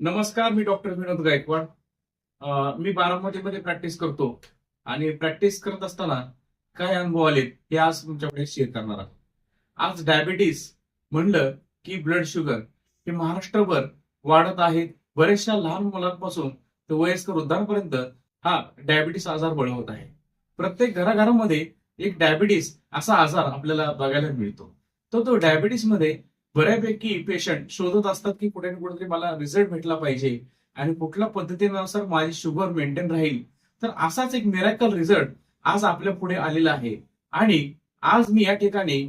नमस्कार मी डॉक्टर विनोद गायकवाड. मी बारामतीमध्ये प्रॅक्टिस करतो आणि प्रॅक्टिस करत असताना काय अनुभव आलेत हे आज तुमच्याकडे शेअर करणार आहोत. आज डायबिटीस म्हणलं की ब्लड शुगर हे महाराष्ट्रभर वाढत आहेत बऱ्याचशा लहान मुलांपासून ते वयस्कर वृद्धांपर्यंत हा डायबिटीस आजार बळवत आहे. प्रत्येक घराघरामध्ये एक डायबिटीस असा आजार आपल्याला बघायला मिळतो. तर तो डायबिटीसमध्ये बऱ्यापैकी पेशंट शोधत असतात की कुठे ना कुठेतरी मला रिझल्ट भेटला पाहिजे आणि कुठल्या पद्धतीनुसार माझी शुगर मेंटेन राहील. तर असाच एक मिरॅकल रिझल्ट आज आपल्या पुढे आलेला आहे. आणि आज मी या ठिकाणी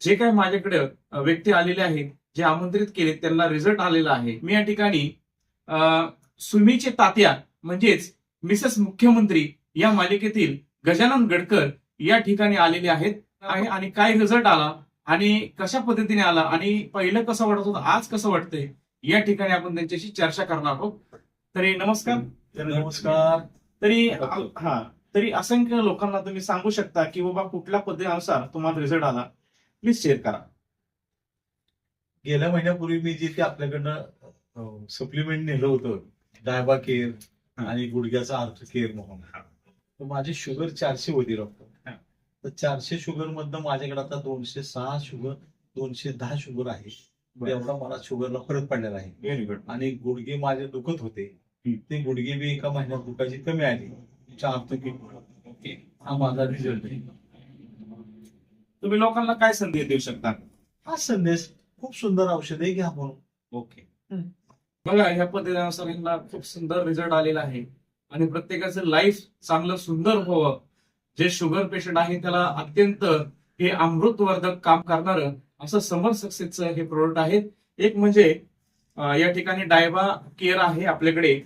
जे काय माझ्याकडे व्यक्ती आलेले आहेत जे आमंत्रित केले त्यांना रिझल्ट आलेला आहे. मी या ठिकाणी सुमीचे तात्या म्हणजेच मिसेस मुख्यमंत्री या मालिकेतील गजानन गडकर या ठिकाणी आलेले आहेत. आणि काय रिझल्ट आला? आणि कशा पद्धतीने आला आणि पहिलं कसं वाटत होतं आज कसं वाटतंय या ठिकाणी आपण त्यांच्याशी चर्चा करणार आहोत. तरी नमस्कार. नमस्कार. तरी हा तरी असंख्य लोकांना तुम्ही सांगू शकता की बाबा कुठल्या पद्धतीनुसार तुम्हाला रिझल्ट आला. प्लीज शेअर करा. गेल्या महिन्यापूर्वी मी जे ते आपल्याकडनं सप्लिमेंट नेलं होतं डायबा केअर आणि गुडघ्याचा आर्थ केअर म्हणून. माझी शुगर चारशे होती डॉक्टर. तर चारशे शुगर मधनं माझ्याकडे आता दोनशे सहा शुगर दोनशे दहा शुगर आहे. एवढा मला शुगरला फरक पडलेला आहे. व्हेरी गुड आणि गुडघे माझे दुखत होते. ते गुडघे बी एका महिन्यात दुखायची कमी आली. चार ते ओके हा माझा रिझल्ट आहे. तुम्ही लोकांना काय संदेश देऊ शकता? हा संदेश खूप सुंदर औषध आहे घ्या म्हणून. ओके. बघा ह्या पद्धतीनुसार यांना खूप सुंदर रिझल्ट आलेला आहे. आणि प्रत्येकाचं लाईफ चांगलं सुंदर व्हावं जे शुगर पेशंट आहे त्याला अत्यंत हे अमृतवर्धक काम करणारं असं समर सक्सेसचं हे प्रोडक्ट आहे एक म्हणजे या ठिकाणी डायबा केअर आहे आपल्याकडे.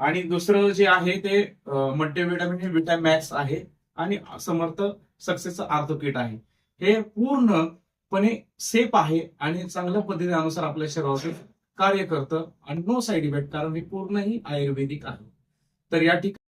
आणि दुसरं जे आहे ते मल्टीव्हिटॅमिन हे विटॅमॅक्स आहे. आणि समर्थ सक्सेसचं आर्थो किट आहे. हे पूर्णपणे सेफ आहे आणि चांगल्या पद्धतीनुसार आपल्या शरीरावर कार्य करतं. आणि नो साईड इफेक्ट कारण हे पूर्णही आयुर्वेदिक आहे. तर या ठिकाणी